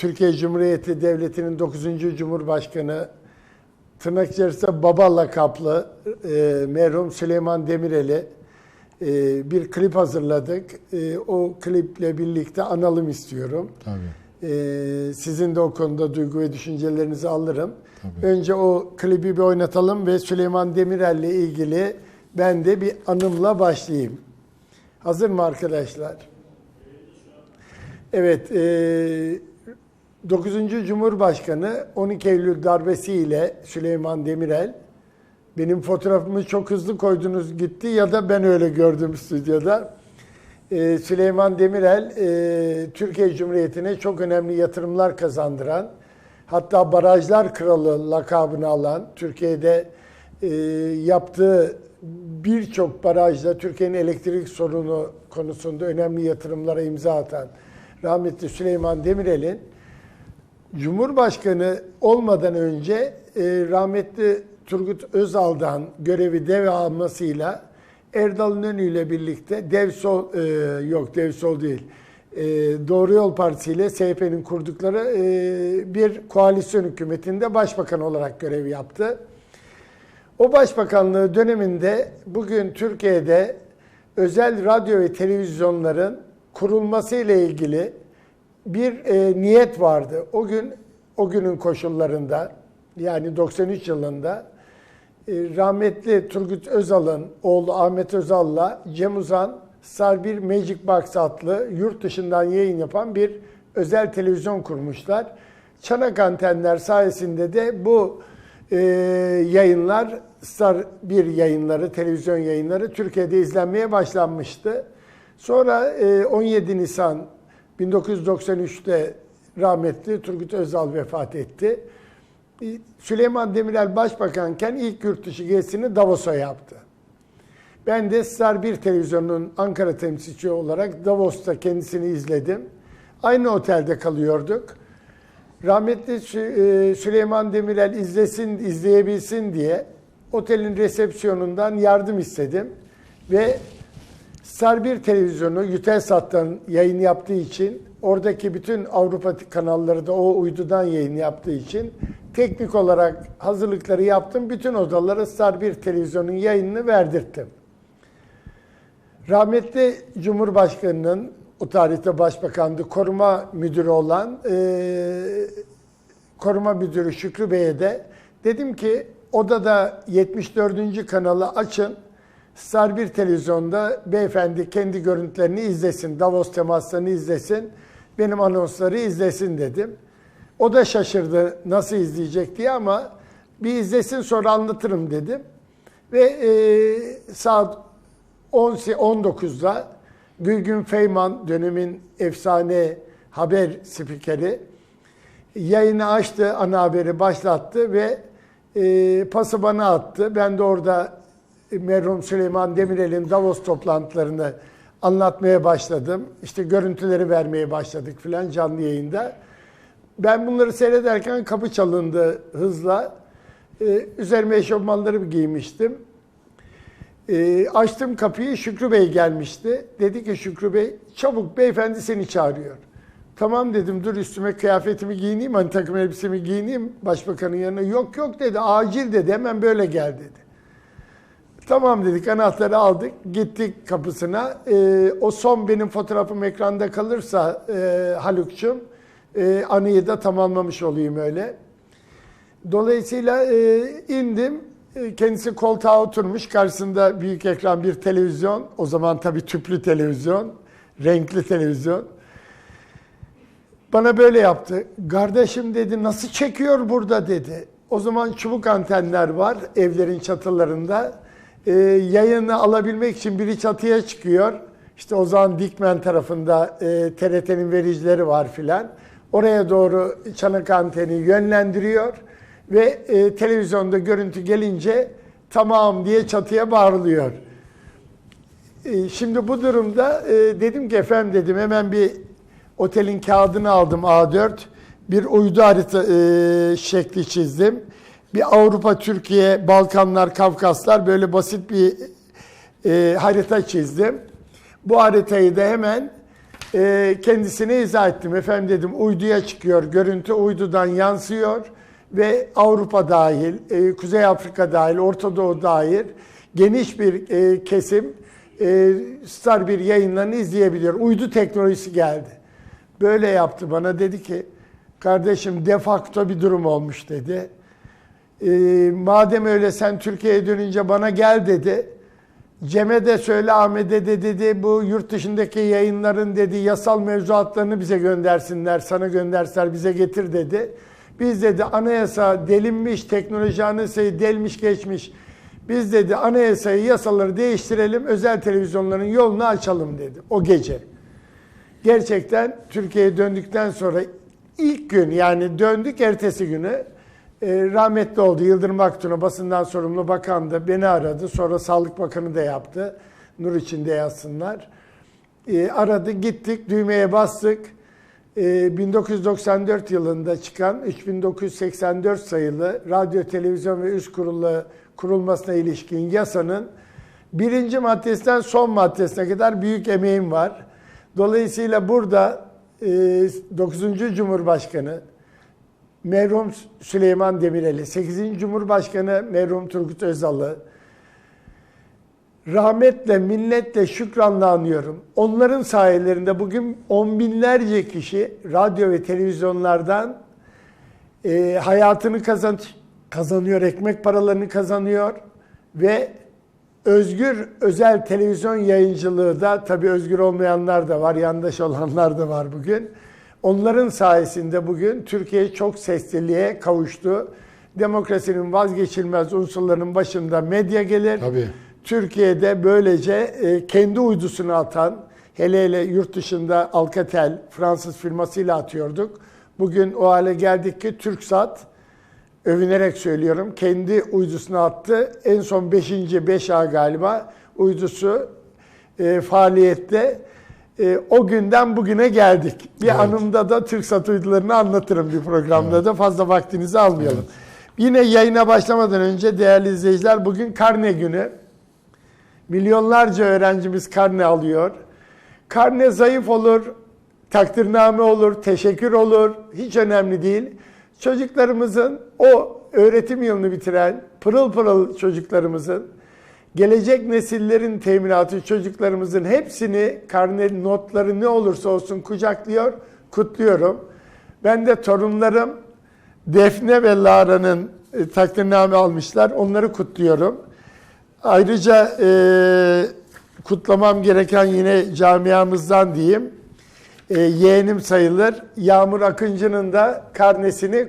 Türkiye Cumhuriyeti Devleti'nin 9. Cumhurbaşkanı tırnak içerisinde baba lakaplı e, merhum Süleyman Demirel'i e, bir klip hazırladık. E, o kliple birlikte analım istiyorum. Tabii. E, sizin de o konuda duygu ve düşüncelerinizi alırım. Tabii. Önce o klibi bir oynatalım ve Süleyman Demirel'le ilgili ben de bir anımla başlayayım. Hazır mı arkadaşlar? Evet, e, 9. Cumhurbaşkanı 12 Eylül darbesiyle Süleyman Demirel, benim fotoğrafımı çok hızlı koydunuz gitti ya da ben öyle gördüm stüdyoda. E, Süleyman Demirel, e, Türkiye Cumhuriyeti'ne çok önemli yatırımlar kazandıran, hatta barajlar kralı lakabını alan, Türkiye'de e, yaptığı birçok barajda Türkiye'nin elektrik sorunu konusunda önemli yatırımlara imza atan rahmetli Süleyman Demirel'in Cumhurbaşkanı olmadan önce e, rahmetli Turgut Özal'dan görevi devralmasıyla Erdal İnönü ile birlikte Dev Sol, e, yok Dev Sol değil, e, Doğru Yol Partisi ile SHP'nin kurdukları e, bir koalisyon hükümetinde başbakan olarak görev yaptı. O başbakanlığı döneminde bugün Türkiye'de özel radyo ve televizyonların kurulması ile ilgili bir e, niyet vardı. O gün o günün koşullarında yani 93 yılında e, rahmetli Turgut Özal'ın oğlu Ahmet Özal'la Cem Uzan Star bir Magic Box adlı yurt dışından yayın yapan bir özel televizyon kurmuşlar. Çanak antenler sayesinde de bu e, yayınlar Star 1 yayınları, televizyon yayınları Türkiye'de izlenmeye başlanmıştı. Sonra e, 17 Nisan 1993'te rahmetli Turgut Özal vefat etti. E, Süleyman Demirel başbakanken ilk yurt dışı gezisini Davos'a yaptı. Ben de Star 1 televizyonunun Ankara temsilcisi olarak Davos'ta kendisini izledim. Aynı otelde kalıyorduk. Rahmetli e, Süleyman Demirel izlesin, izleyebilsin diye otelin resepsiyonundan yardım istedim. Ve Star 1 televizyonu Eutelsat'tan yayın yaptığı için oradaki bütün Avrupa kanalları da o uydudan yayın yaptığı için teknik olarak hazırlıkları yaptım. Bütün odalara Star 1 televizyonun yayınını verdirttim. Rahmetli Cumhurbaşkanı'nın o tarihte başbakandı, koruma müdürü olan e, koruma müdürü Şükrü Bey'e de dedim ki odada 74. kanalı açın. Star 1 televizyonda beyefendi kendi görüntülerini izlesin, Davos temaslarını izlesin, benim anonsları izlesin dedim. O da şaşırdı nasıl izleyecek diye ama bir izlesin sonra anlatırım dedim. Ve e, saat 10 19'da Gülgün Feyman dönemin efsane haber spikeri yayını açtı, ana haberi başlattı ve e, pası bana attı. Ben de orada merhum Süleyman Demirel'in Davos toplantılarını anlatmaya başladım. İşte görüntüleri vermeye başladık filan canlı yayında. Ben bunları seyrederken kapı çalındı hızla. Ee, üzerime eşofmanları giymiştim. Ee, açtım kapıyı Şükrü Bey gelmişti. Dedi ki Şükrü Bey çabuk beyefendi seni çağırıyor. Tamam dedim dur üstüme kıyafetimi giyineyim hani takım elbisemi giyineyim başbakanın yanına. Yok yok dedi acil dedi hemen böyle gel dedi. Tamam dedik anahtarı aldık gittik kapısına. Ee, o son benim fotoğrafım ekranda kalırsa e, Haluk'cum e, anıyı da tamamlamış olayım öyle. Dolayısıyla e, indim. E, Kendisi koltuğa oturmuş. Karşısında büyük ekran bir televizyon. O zaman tabii tüplü televizyon. Renkli televizyon. Bana böyle yaptı. Kardeşim dedi nasıl çekiyor burada dedi. O zaman çubuk antenler var evlerin çatılarında. E, yayını alabilmek için biri çatıya çıkıyor. İşte o zaman Dikmen tarafında e, TRT'nin vericileri var filan. Oraya doğru çanak anteni yönlendiriyor ve e, televizyonda görüntü gelince tamam diye çatıya bağırılıyor. E, şimdi bu durumda e, dedim ki efendim dedim hemen bir otelin kağıdını aldım A4. Bir uydu harita e, şekli çizdim. Bir Avrupa, Türkiye, Balkanlar, Kafkaslar böyle basit bir e, harita çizdim. Bu haritayı da hemen E, kendisine izah ettim. Efendim dedim uyduya çıkıyor, görüntü uydudan yansıyor ve Avrupa dahil, e, Kuzey Afrika dahil, Orta Doğu dahil geniş bir e, kesim e, Star bir yayınlarını izleyebiliyor. Uydu teknolojisi geldi. Böyle yaptı bana dedi ki kardeşim de facto bir durum olmuş dedi. E, madem öyle sen Türkiye'ye dönünce bana gel dedi. Cem'e de söyle Ahmet'e de dedi bu yurt dışındaki yayınların dedi yasal mevzuatlarını bize göndersinler, sana göndersinler bize getir dedi. Biz dedi anayasa delinmiş, teknoloji anayasayı delmiş geçmiş. Biz dedi anayasayı, yasaları değiştirelim, özel televizyonların yolunu açalım dedi o gece. Gerçekten Türkiye'ye döndükten sonra ilk gün yani döndük ertesi günü e, rahmetli oldu Yıldırım Aktun'a basından sorumlu bakan da beni aradı. Sonra Sağlık Bakanı da yaptı. Nur içinde yazsınlar. E, aradı gittik düğmeye bastık. E, 1994 yılında çıkan 3984 sayılı Radyo, Televizyon ve Üst Kurulu kurulmasına ilişkin yasanın birinci maddesinden son maddesine kadar büyük emeğim var. Dolayısıyla burada e, 9. Cumhurbaşkanı merhum Süleyman Demirel'i, 8. Cumhurbaşkanı merhum Turgut Özal'ı rahmetle, minnetle, şükranla anıyorum. Onların sayelerinde bugün on binlerce kişi radyo ve televizyonlardan e, hayatını kazan kazanıyor, ekmek paralarını kazanıyor ve özgür özel televizyon yayıncılığı da tabii özgür olmayanlar da var, yandaş olanlar da var bugün. Onların sayesinde bugün Türkiye çok sesliliğe kavuştu. Demokrasinin vazgeçilmez unsurlarının başında medya gelir. Tabii. Türkiye'de böylece e, kendi uydusunu atan, hele hele yurt dışında Alcatel Fransız firmasıyla atıyorduk. Bugün o hale geldik ki TürkSat övünerek söylüyorum kendi uydusunu attı. En son 5. 5A galiba uydusu e, faaliyette. E, o günden bugüne geldik. Bir Evet. anımda da TürkSat uydularını anlatırım bir programda da fazla vaktinizi almayalım. Yine yayına başlamadan önce değerli izleyiciler bugün karne günü. Milyonlarca öğrencimiz karne alıyor. Karne zayıf olur, takdirname olur, teşekkür olur. Hiç önemli değil. Çocuklarımızın o öğretim yılını bitiren pırıl pırıl çocuklarımızın gelecek nesillerin teminatı çocuklarımızın hepsini karne notları ne olursa olsun kucaklıyor, kutluyorum. Ben de torunlarım Defne ve Lara'nın e, takdirname almışlar. Onları kutluyorum. Ayrıca e, kutlamam gereken yine camiamızdan diyeyim. E, yeğenim sayılır. Yağmur Akıncı'nın da karnesini